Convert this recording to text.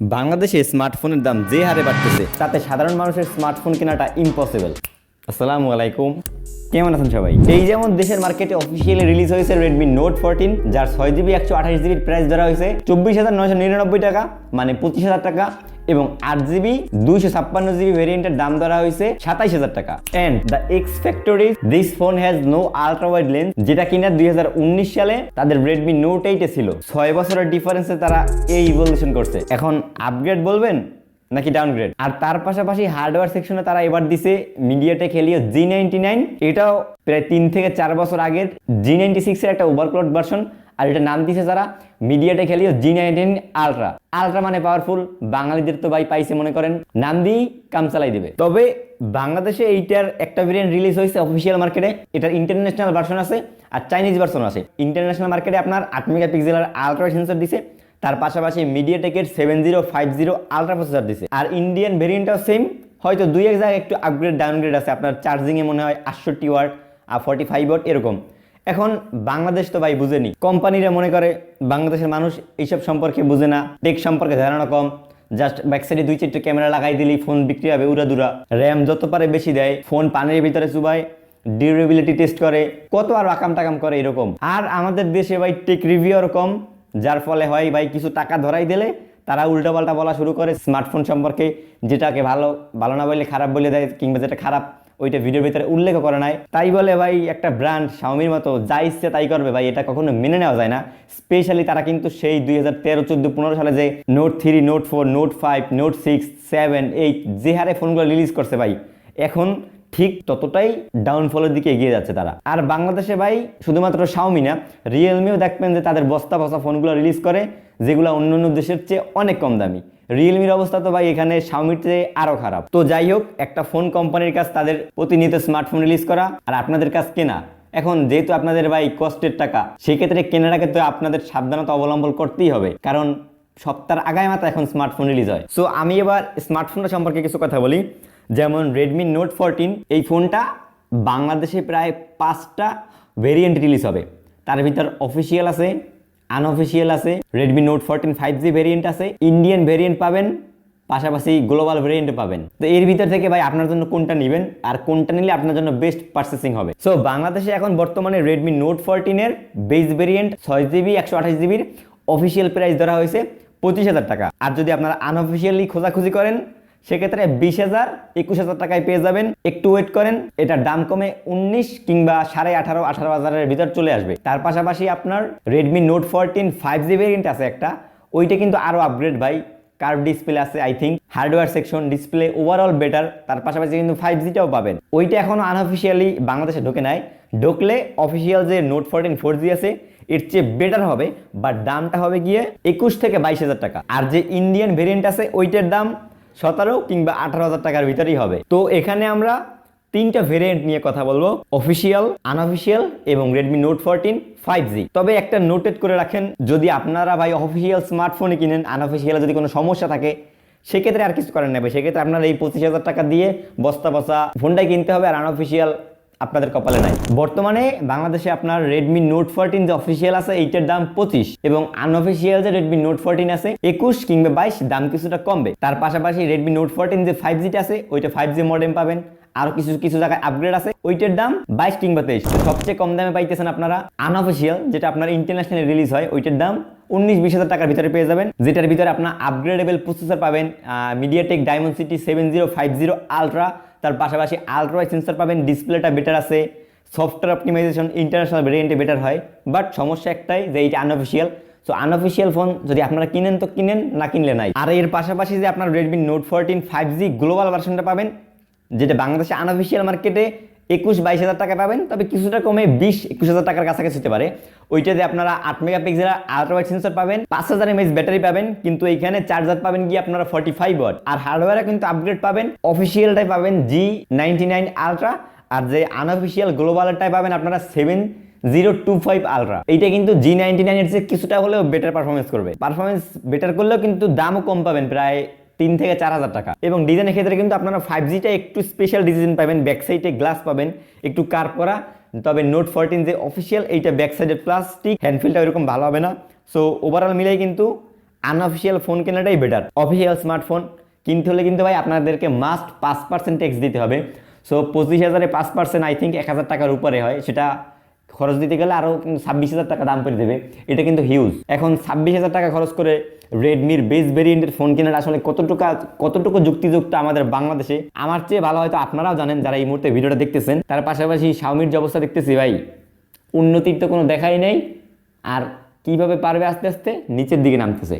বাংলাদেশে স্মার্টফোনের দাম যে হারে বাড়তেছে, তাতে সাধারণ মানুষের স্মার্টফোন কেনাটা ইম্পসিবল আসসালামু আলাইকুম। কেমন আছেন সবাই? এই যেমন দেশের মার্কেটে অফিসিয়ালি রিলিজ হয়েছে রেডমি নোট ফোরটিন যার ছয় জিবি একশো আঠাশ জিবির প্রাইস ধরা হয়েছে, চব্বিশ হাজার নয়শো নিরানব্বই টাকা মানে পঁচিশ হাজার টাকা। এবং আট জিবি দুইশো ছাপ্পান্ন জিবি ভেরিয়েন্টের দাম ধরা হয়েছে সাতাইশ হাজার টাকা। And the X factor this phone has no ultra wide lens যেটা কিনা দুই সালে তাদের রেডমি নোট এইটে ছিল। ছয় বছরের ডিফারেন্সে তারা এই ইভলিউশন করছে। এখন আপগ্রেড বলবেন নাকি ডাউনগ্রেড আর তার পাশাপাশি হার্ডওয়্যার সেকশনে তারা এবার দিছে MediaTek Helio G ninety nine এটাও প্রায় তিন থেকে চার বছর আগের জি নাইনটি সিক্সের একটা ওভারক্লড ভার্সন আর এটা নাম দিছে যারা MediaTek Helio G nineteen ultra ultra মানে পাওয়ারফুল বাঙালিদের তো ভাই পাইছে মনে করেন। নাম দিয়েই কাম চালাই দিবে। তবে বাংলাদেশে এইটার একটা ভেরিয়েন্ট রিলিজ হয়েছে অফিসিয়াল মার্কেটে এটার ইন্টারন্যাশনাল ভার্সন আছে আর চাইনিজ ভার্সন আছে। ইন্টারন্যাশনাল মার্কেটে আপনার আট মেগা মেগাপিক্সেলের আলট্রা সেন্সর দিছে। তার পাশাপাশি media মিডিয়াটেকের seven zero five zero ultra processor দিছে। আর ইন্ডিয়ান ভেরিয়েন্টটাও সেম হয়তো দুই এক জায়গায় একটু আপগ্রেড ডাউনগ্রেড আছে। আপনার চার্জিংয়ে মনে হয় আটষট্টি ওয়াট আর ফর্টি ফাইভ ওয়াট এরকম। এখন বাংলাদেশ তো ভাই বুঝেনি। কোম্পানিরা মনে করে বাংলাদেশের মানুষ এইসব সম্পর্কে বুঝে না, টেক সম্পর্কে ধারণা কম। জাস্ট ব্যাক সাইডে দুই চারটে ক্যামেরা লাগাই দিলেই ফোন বিক্রি হবে, উড়া দুরা। র্যাম যত পারে বেশি দেয় ফোন পানির ভিতরে চুবায় ডিউরেবিলিটি টেস্ট করে, কত আর আকাম টাকাম করে এরকম। আর আমাদের দেশে ভাই টেক রিভিউর কম, যার ফলে হয় ভাই কিছু টাকা ধরাই দিলে তারা উল্টাপাল্টা বলা শুরু করে। স্মার্টফোন সম্পর্কে যেটাকে ভালো ভালো না বললে খারাপ বলে দেয়, কিংবা যেটা খারাপ ওইটা ভিডিওর ভিতরে উল্লেখ করে নাই। তাই বলে ভাই, একটা ব্র্যান্ড শাওমির মতো যা ইচ্ছে তাই করবে ভাই, এটা কখনো মেনে নেওয়া যায় না। স্পেশালি তারা কিন্তু সেই দুই হাজার তেরো, চোদ্দ, পনেরো সালে যে note three note four note five note six seven eight যে হারে ফোনগুলো রিলিজ করছে ভাই, এখন ঠিক ততটাই ডাউনফলের দিকে এগিয়ে যাচ্ছে তারা। আর বাংলাদেশে ভাই, শুধুমাত্র শাওমি না রিয়েলমিও দেখবেন যে তাদের বস্তা বস্তা ফোনগুলো রিলিজ করে, যেগুলো অন্য অন্য দেশের চেয়ে অনেক কম দামি। রিয়েলমির অবস্থা তো ভাই এখানে চেয়ে আরও খারাপ। তো যাই হোক একটা ফোন কোম্পানির কাছ তাদের প্রতিনিয়ত স্মার্টফোন রিলিজ করা আর আপনাদের কাছ কেনা। এখন যেহেতু আপনাদের ভাই কষ্টের টাকা, সেক্ষেত্রে কেনাটাকে তো আপনাদের সাবধানতা অবলম্বন করতেই হবে। কারণ সপ্তাহের আগায় মাথা এখন স্মার্টফোন রিলিজ হয়। সো আমি এবার স্মার্টফোনটা সম্পর্কে কিছু কথা বলি। যেমন রেডমি নোট ফোরটিন এই ফোনটা বাংলাদেশে প্রায় পাঁচটা ভেরিয়েন্ট রিলিজ হবে। তার ভিতর অফিসিয়াল আছে আনঅফিসিয়াল আছে Redmi Note fourteen five G variant আছে ইন্ডিয়ান ভেরিয়েন্ট পাবেন, পাশাপাশি গ্লোবাল ভেরিয়েন্ট পাবেন। তো এর ভিতর থেকে ভাই আপনার জন্য কোনটা নেবেন আর কোনটা নিলে আপনার জন্য বেস্ট পারচেসিং হবে। সো বাংলাদেশে এখন বর্তমানে রেডমি নোট ফোরটিনের বেস ভেরিয়েন্ট ছয় জিবি একশো আঠাশ জিবির অফিসিয়াল প্রাইস ধরা হয়েছে পঁচিশ হাজার টাকা। আর যদি আপনারা আনঅফিসিয়ালি খোঁজাখুঁজি করেন সেক্ষেত্রে বিশ হাজার, একুশ হাজার টাকায় পেয়ে যাবেন। একটু ওয়েট করেন, এটার দাম কমে উনিশ কিংবা সাড়ে আঠারো আঠারো হাজারের ভিতর চলে আসবে। তার পাশাপাশি আপনার Redmi Note fourteen five G variant আছে একটা, ওইটা কিন্তু আরও আপগ্রেড ভাই। কার্ভ ডিসপ্লে আছে I think hardware section display overall better তার পাশাপাশি কিন্তু ফাইভ জিটাও পাবেন। ওইটা এখনও আনঅফিসিয়ালি বাংলাদেশে ঢোকে নাই। ঢুকলে অফিসিয়াল যে নোট ফোরটিন ফোর জি আছে, এর চেয়ে বেটার হবে বাট দামটা হবে গিয়ে একুশ থেকে বাইশ হাজার টাকা। আর যে ইন্ডিয়ান ভেরিয়েন্ট আছে, ওইটার দাম সতেরো কিংবা আঠারো হাজার টাকার ভিতরেই হবে। তো এখানে আমরা তিনটা ভেরিয়েন্ট নিয়ে কথা বলব অফিসিয়াল আনঅফিসিয়াল এবং Redmi Note fourteen five G তবে একটা নোটেড করে রাখেন, যদি আপনারা ভাই অফিসিয়াল স্মার্টফোনে কিনেন আনঅফিসিয়ালে যদি কোনো সমস্যা থাকে, সেক্ষেত্রে আর কিছু করেন নেবে সেক্ষেত্রে আপনারা এই পঁচিশ হাজার টাকা দিয়ে বস্তা বসা ফোনটাই কিনতে হবে আর আনঅফিসিয়াল আপনাদের কপালে নাই। বর্তমানে বাংলাদেশে আপনার রেডমি নোট ফোরটিন যে অফিসিয়াল আছে, এইটার দাম পঁচিশ এবং আনঅফিসিয়াল যে রেডমি নোট ফোরটিন আছে, একুশ কিংবা বাইশ দাম কিছুটা কমবে। তার পাশাপাশি রেডমি নোট ফোরটিন যে ফাইভ জিটা আছে, ওইটা ফাইভ জি মডেম পাবেন। আরও কিছু কিছু জায়গায় আপগ্রেড আছে, ওইটার দাম বাইশ কিংবা তেইশ। সবচেয়ে কম দামে পাইতেছেন আপনারা আনঅফিসিয়াল যেটা আপনার ইন্টারন্যাশনাল রিলিজ হয়, ওইটার দাম উনিশ বিশ হাজার টাকার ভিতরে পেয়ে যাবেন, যেটার ভিতরে আপনার আপগ্রেডেবল প্রসেসর পাবেন MediaTek Dimensity seven zero five zero ultra তার পাশাপাশি আলট্রা সেন্সর পাবেন ডিসপ্লেটা বেটার আছে সফটওয়্যার অপটিমাইজেশন ইন্টারন্যাশনাল ভেরিয়েন্টে বেটার হয় বাট সমস্যা একটাই যে এইটা আনঅফিসিয়াল সো আনঅফিসিয়াল ফোন যদি আপনারা কিনেন তো কিনেন, না কিনলে নাই। আর এর পাশাপাশি যে আপনার Redmi Note fourteen five G global ভার্সনটা পাবেন, যেটা বাংলাদেশে আনঅফিসিয়াল মার্কেটে একুশ বাইশ হাজার টাকা পাবেন, তবে কিছুটা কমে বিশ, একুশ হাজার টাকার কাছাকাছি হতে পারে। ওইটাতে আপনারা আট মেগাপিক্সেল আলট্রাওয়াইড সেন্সর পাবেন, পাঁচ হাজার এমএস ব্যাটারি পাবেন, কিন্তু এইখানে চার্জার পাবেন গিয়ে আপনারা ফর্টি ফাইভ ওয়াট আর হার্ডওয়্যারে কিন্তু আপগ্রেড পাবেন অফিসিয়ালটাই পাবেন জি নাইনটি নাইন আলট্রা আর যে আনঅফিসিয়াল গ্লোবালটাই পাবেন আপনারা seven zero two five ultra এইটা কিন্তু জি নাইনটি নাইনের চেয়ে কিছুটা হলেও বেটার পারফরমেন্স করবে। পারফরমেন্স বেটার করলেও কিন্তু দামও কম পাবেন, প্রায় তিন থেকে চার হাজার টাকা। এবং ডিজাইনের ক্ষেত্রে কিন্তু আপনারা ফাইভ জিটা একটু স্পেশাল ডিজাইন পাবেন ব্যাক সাইডে গ্লাস পাবেন, একটু কার করা। তবে নোট ফোরটিন যে অফিসিয়াল এইটা ব্যাক সাইডের প্লাস্টিক হ্যান্ডফিলটা ওইরকম ভালো হবে না। সো ওভারঅল মিলেই কিন্তু আনঅফিসিয়াল ফোন কেনাটাই বেটার অফিসিয়াল স্মার্টফোন কিনতে হলে কিন্তু ভাই আপনাদেরকে মাস্ট পাঁচ পার্সেন্ট ট্যাক্স দিতে হবে। সো পঁচিশ হাজারে পাঁচ পার্সেন্ট আই থিঙ্ক এক হাজার টাকার উপরে হয়, সেটা খরচ দিতে গেলে আরও কিন্তু ছাব্বিশ হাজার টাকা দাম করে দেবে। এটা কিন্তু হিউজ এখন ছাব্বিশ হাজার টাকা খরচ করে রেডমির বেস ভেরিয়েন্টের ফোন কেনার আসলে কতটুকু কতটুকু যুক্তিযুক্ত আমাদের বাংলাদেশে? আমার চেয়ে ভালো হয়তো আপনারাও জানেন, যারা এই মুহূর্তে ভিডিওটা দেখতেছেন, তার পাশাপাশি শাওমির যে অবস্থা দেখতেছি ভাই, উন্নতির তো কোনো দেখাই নেই, আর কীভাবে পারবে আস্তে আস্তে? নিচের দিকে নামতেছে।